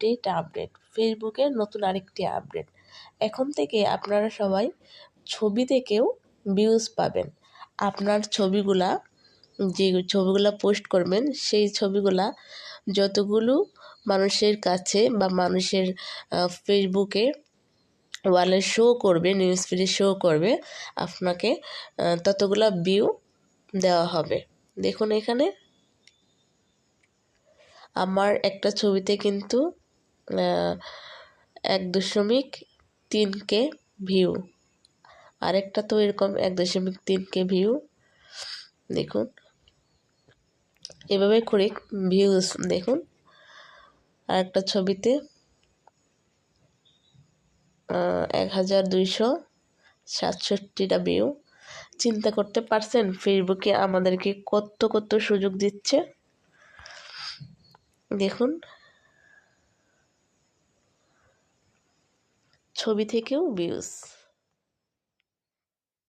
Update update ফেসবুকের নতুন আরেকটি আপডেট এখন থেকে আপনারা সবাই ছবি থেকেও ভিউজ পাবেন। আপনার ছবিগুলা যে ছবিগুলা পোস্ট করবেন, সেই ছবিগুলা যতগুলো মানুষের কাছে বা মানুষের ফেসবুকে ওয়ালে শো করবে নিউজ ফিডে শো করবে, আপনাকে ততগুলো ভিউ দেওয়া হবে। দেখুন এখানে, আমার একটা ছবিতে কিন্তু এক দশমিক তিন কে ভিউ আরেকটা তো এরকম এক দশমিক তিন কে ভিউ দেখুন। এভাবে করে ভিউজ দেখুন। আরেকটা ছবিতে এক হাজার দুইশো সাতষট্টিটা ভিউ চিন্তা করতে পারছেন ফেসবুকে আমাদেরকে কত কত সুযোগ দিচ্ছে? দেখুন। ছবি থেকেও ভিউজ